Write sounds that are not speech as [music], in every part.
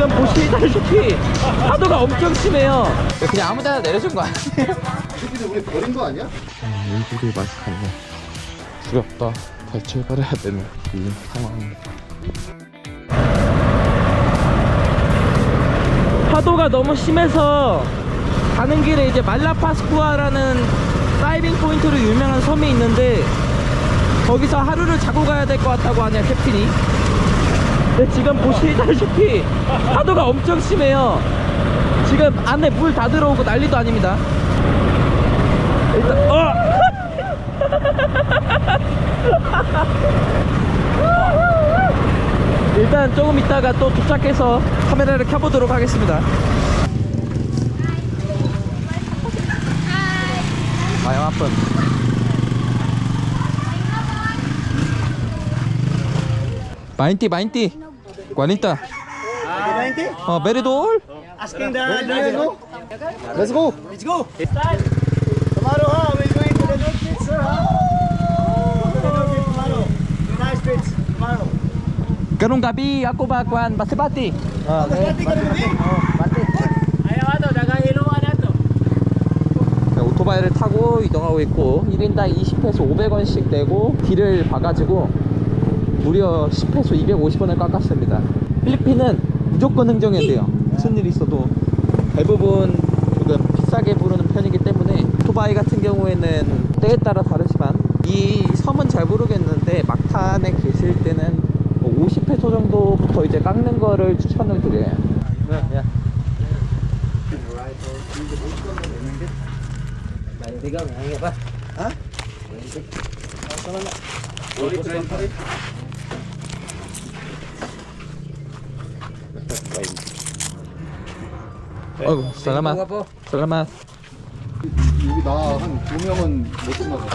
지금 보시다시피 파도가 엄청 심해요. 그냥 아무 데나 내려준 거 아니에요? 근데 우리 버린 거 아니야? 얼굴이 마스크네. 두렵다. 다시 출발해야 되는 이 상황. 파도가 너무 심해서 가는 길에 이제 말라파스쿠아라는 다이빙 포인트로 유명한 섬이 있는데 거기서 하루를 자고 가야 될 것 같다고 하냐 캡틴이. 근데 지금 보시다시피 파도가 엄청 심해요. 지금 안에 물 다 들어오고 난리도 아닙니다. 일단 어! [laughs] 일단 조금 있다가 또 도착해서 카메라를 켜보도록 하겠습니다. 아영 아픈. 마인티 마인티. 관있다. 어 메리돌. Asking the Let's go. Let's go. Let's go. Tomorrow, huh? We're going to the North Beach, sir? To tomorrow. Nice beach tomorrow. Karong gabi ako ba kwan basibati. Pati ka naman din. Ayaw ato, nagahilungan ato. 네, 오토바이를 타고 이동하고 있고 1인당 20회소 500원씩 내고 길을 봐가지고 무려 10회소 250원을 깎았습니다. 필리핀은 무조건 흥정해야 돼요. 무슨 일이 있어도 대부분 조금 비싸게 부르는 편이기 때문에 오토바이 같은 경우에는 때에 따라 다르지만 이 섬은 잘 모르겠는데 막탄에 계실 때는 뭐 50회소 정도부터 이제 깎는 거를 추천을 드려요. 야. 아이고 살 라맛 살라맛 여기 나 한 두 명은 못 지나가.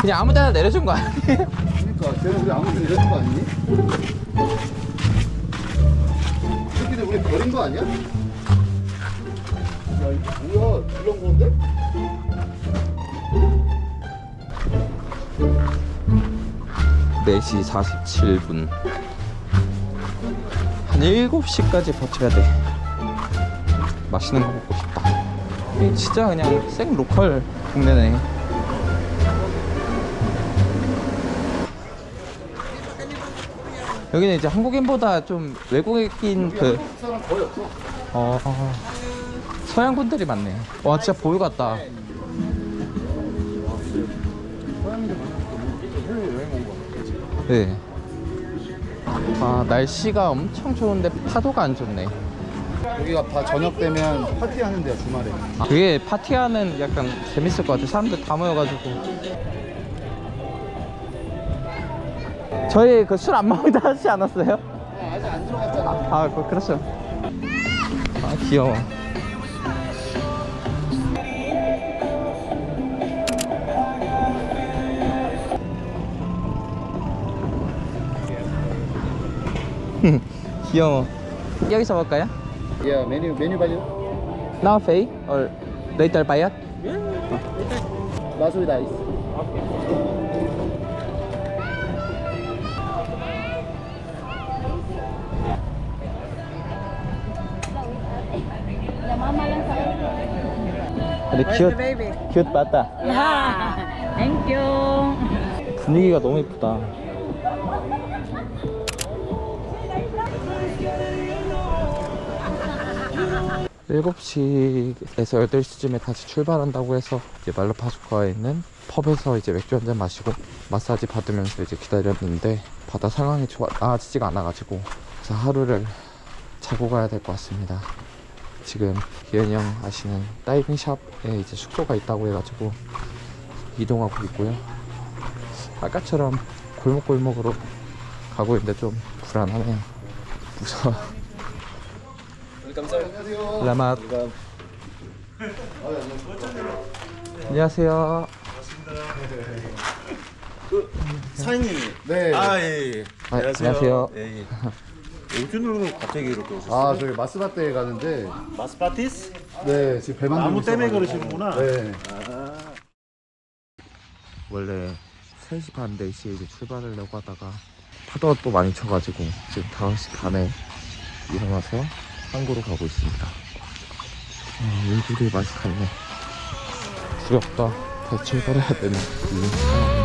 그냥 아무 데나 내려준 거 아니에요? 그러니까 쟤는 우리 아무튼 이랬는 거 아니니? 새끼들 우리 버린 거 아니야? 야, 이거 뭐야? 이런 건데? 네시 47분 한 7시까지 버텨야 돼 맛있는 거 먹고 싶다 이 진짜 그냥 생 로컬 동네네 여기는 이제 한국인보다 좀 외국인 그 어, 서양 분들이 많네. 와, 진짜 보유 같다. 네. 아, 날씨가 엄청 좋은데 파도가 안 좋네. 여기가 다 저녁 되면 파티하는 데야 주말에. 아, 그게 파티하는 약간 재밌을 것 같아. 사람들 다 모여가지고. 저희 그 술 안 먹는다 하지 않았어요? 아, 아직 안 들어갔잖아. 아, 그, 그렇죠. 아, 귀여워. [laughs] 귀여워. 여기서 먹을까요? 야 메뉴 메뉴 발려. Now pay or later bayad? 라소리 나이스. 근데 귀엽, 귀엽 봤다. [laughs] Thank you. 분위기가 너무 예쁘다. 일곱 시에서 8시쯤에 다시 출발한다고 해서 이제 말라파스코아에 있는 펍에서 이제 맥주 한 잔 마시고 마사지 받으면서 이제 기다렸는데 바다 상황이 좋아 나아지지가 않아가지고 그래서 하루를 자고 가야 될 것 같습니다. 지금 기현이 형 아시는 다이빙 샵에 이제 숙소가 있다고 해가지고 이동하고 있고요. 아까처럼 골목골목으로 가고 있는데 좀 불안하네요. 무서워. 안녕하세요. 라맛. 안녕하세요. 사장님. 네. 아, 예, 예. 아, 안녕하세요. 예, 예. 오준으로 갑자기 이렇게 오셨어요? 아 저기 마스바떼에 가는데 마스파티스? 네 지금 배만 나무 때문에. 그러시는구나. 네. 원래 3시 반 4시에 이제 출발하려고 하다가 파도가 또 많이 쳐가지고 지금 5시 반에 일어나서 항구로 가고 있습니다. 아, 얼굴이 맛이 갔네. 두렵다. 다시 출발해야 되는 이상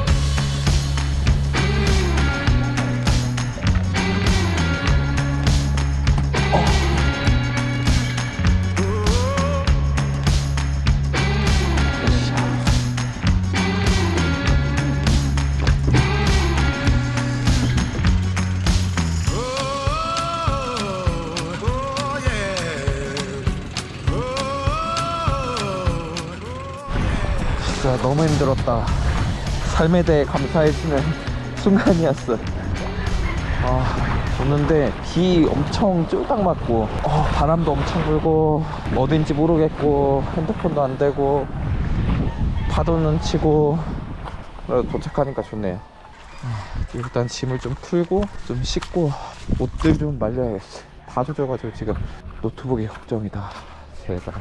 너무 힘들었다. 삶에 대해 감사해지는 [laughs] 순간이었어. 아, 오는데 비 엄청 쫄딱 맞고, 어, 바람도 엄청 불고, 어딘지 모르겠고, 핸드폰도 안 되고, 파도는 치고, 도착하니까 좋네요. 아, 일단 짐을 좀 풀고, 좀 씻고, 옷들 좀 말려야겠어. 다 젖어가지고 지금 노트북이 걱정이다. 제발.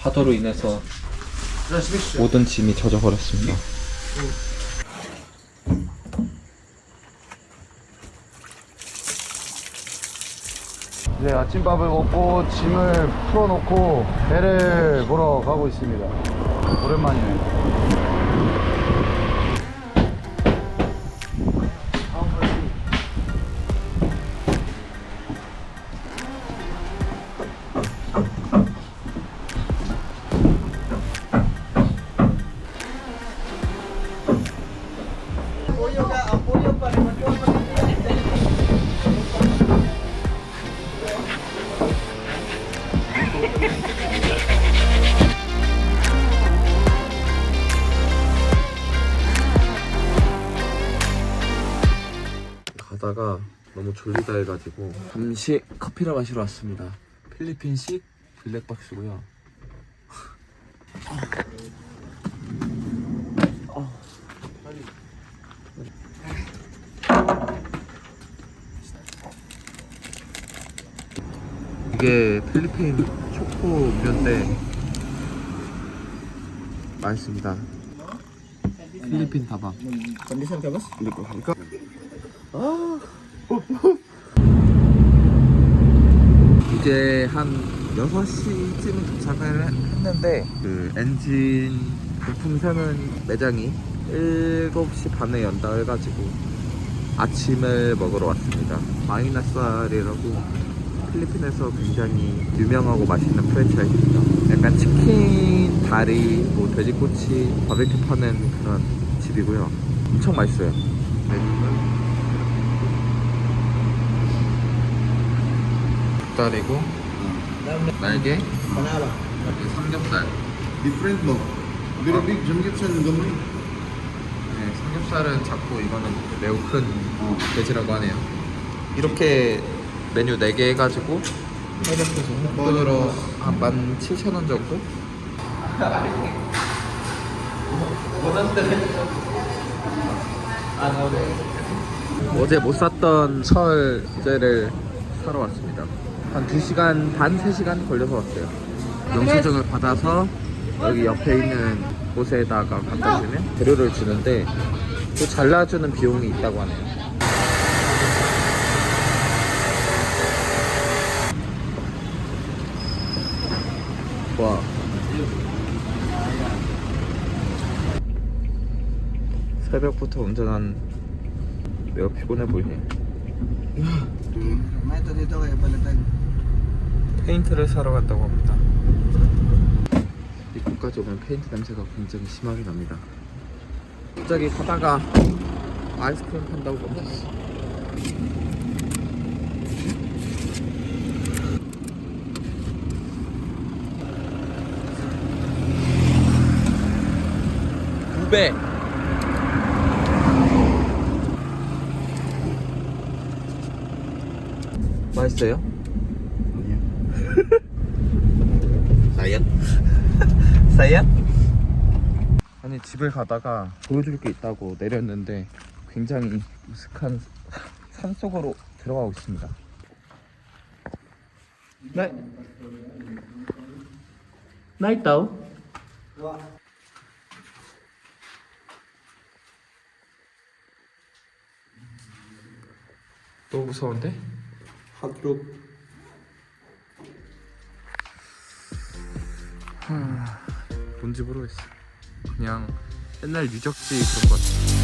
파도로 인해서 모든 짐이 젖어버렸습니다. 이제 아침밥을 먹고 짐을 풀어놓고 배를 보러 가고 있습니다. 오랜만이네. 가다가 너무 졸리다 해가지고 잠시 커피를 마시러 왔습니다. 필리핀식 블랙박스고요. 이게 필리핀 초코 음료인데 맛있습니다. 필리핀 다방. Condition ka, boss? 이제 한 6시쯤 도착을 했는데 그 엔진 부품 사는 매장이 7시 반에 연다 해가지고 아침을 먹으러 왔습니다 마이나쌀이라고 필리핀에서 굉장히 유명하고 맛있는 프랜차이즈입니다. 약간 치킨, 다리, 뭐 돼지꼬치, 바베큐 파는 그런 집이고요. 엄청 맛있어요. 메뉴는 닭다리고 날개 Panalo. 이렇게 삼겹살. Different no? Very big 삼겹살은 너무 네, 삼겹살은 작고 이거는 매우 큰 돼지라고 하네요. 이렇게 메뉴 4개 해가지고 돈으로 한 17,000원 정도? 어제 못 샀던 철제를 사러 왔습니다. 한 2시간 반, 3시간 걸려서 왔어요. 영수증을 받아서 여기 옆에 있는 곳에다가 갖다 주면 재료를 주는데 또 잘라주는 비용이 있다고 하네요. 와. 새벽부터 운전한 내가 피곤해 보이네. 페인트를 사러 갔다고 합니다. 입구까지 오면 페인트 냄새가 굉장히 심하게 납니다. 갑자기 가다가 아이스크림 판다고 멈췄어. 두 배. 맛있어요? [laughs] 사연? [laughs] 사연? 아니 집을 가다가 보여줄 게 있다고 내렸는데 굉장히 우스한 산 속으로 들어가고 있습니다. 네. 나이타오? 너무 무서운데? 하드록 뭔지 모르겠어. 그냥 옛날 유적지 그런 것 같아.